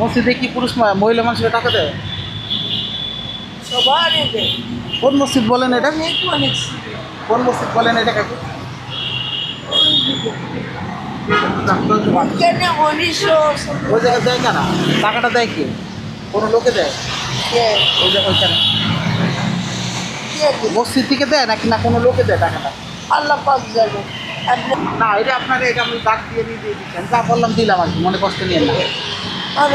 মসজিদে কি পুরুষ মহিলা মানুষের টাকা দেয়? সবারই দেয়। কোন মসজিদ বলেন এটা? কোন মসজিদ বলেন এটা কাকু? কেন ওই জায়গায় দেয় কেনা টাকাটা দেয় কে? কোনো লোকে দেয়? ওই জায়গায় ওইখানে। মসজিদ থেকে দেয় নাকি না কোনো লোকে দেয় টাকাটা? আল্লাহ পাক জানে। না এটা আপনাকে এটা আমি ডাক দিয়ে দিয়ে দিয়ে দিচ্ছেন যা বললাম দিলাম আর কি মনে কষ্ট নিয়ে না। আর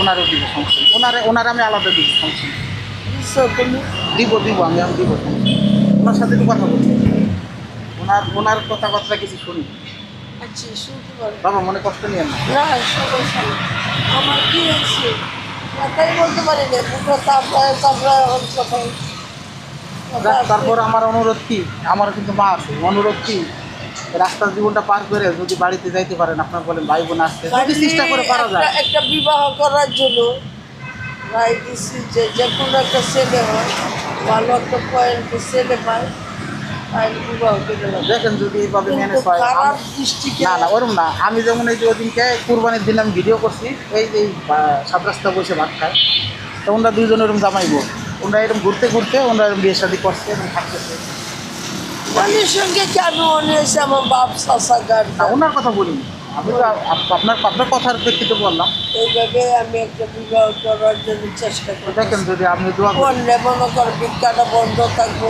ওনারও দিব সমস্যা ওনারে ওনারে আমি আলাদা দিব সমস্যা দিব দিব আমি আমি দিব ওনার সাথে একটু কথা বলছি ওনার ওনার কথাবার্তা কিছু শুনি আচ্ছা বাবা মনে কষ্ট নিয়ে না। আমার কি হয়েছে? বলতে পারি না। তারপরে তারপরে কথা তারপর আমার অনুরোধ কি? আমার কিন্তু মা আছে। অনুরোধ কি? রাস্তার জীবনটা পার করে যদি বাড়িতে যাইতে পারেন আপনার বলেন ভাই বোন আসতে যদি চেষ্টা করে পারা যায়। একটা- বিবাহ করার জন্য রায় দিচ্ছি যে যে কোনো একটা ছেলে হয় ভালো একটা পয়েন্ট ছেলে পায় দেখেন যদি এইভাবে ম্যানেজ হয় না না ওরম না। আমি যেমন এই যে ওদিনকে কুরবানির দিন আমি ভিডিও করছি এই যে এই, সাত রাস্তা বসে ভাত খায়। তো ওনারা দুইজন এরকম জামাইবো ওনারা এরকম ঘুরতে ঘুরতে ওনারা এরকম বিয়ে শাদি করছে এবং থাকতেছে। মানের সঙ্গে কি আমি মনে আমার বাপ না ওনার কথা বলিনি। আমি তো আপনার আপনার কথার প্রেক্ষিতে বললাম। এইভাবে আমি একটা বিবাহ করার জন্য চেষ্টা করি দেখেন যদি আপনি দোয়া করলে মনে কর বিজ্ঞানটা বন্ধ থাকব।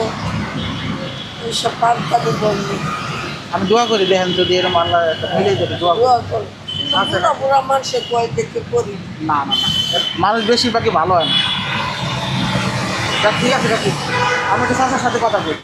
এইসব পার্কানি বললি আমি দোয়া করি দেখেন যদি এরকম আল্লাহ মিলে যাবে দোয়া করি। বুড়া বুড়া কয় দেখে করি। না না না। মানুষ বেশিরভাগই ভালো হয় না। ঠিক আছে রাখি। আমি একটু সাথে কথা বলি।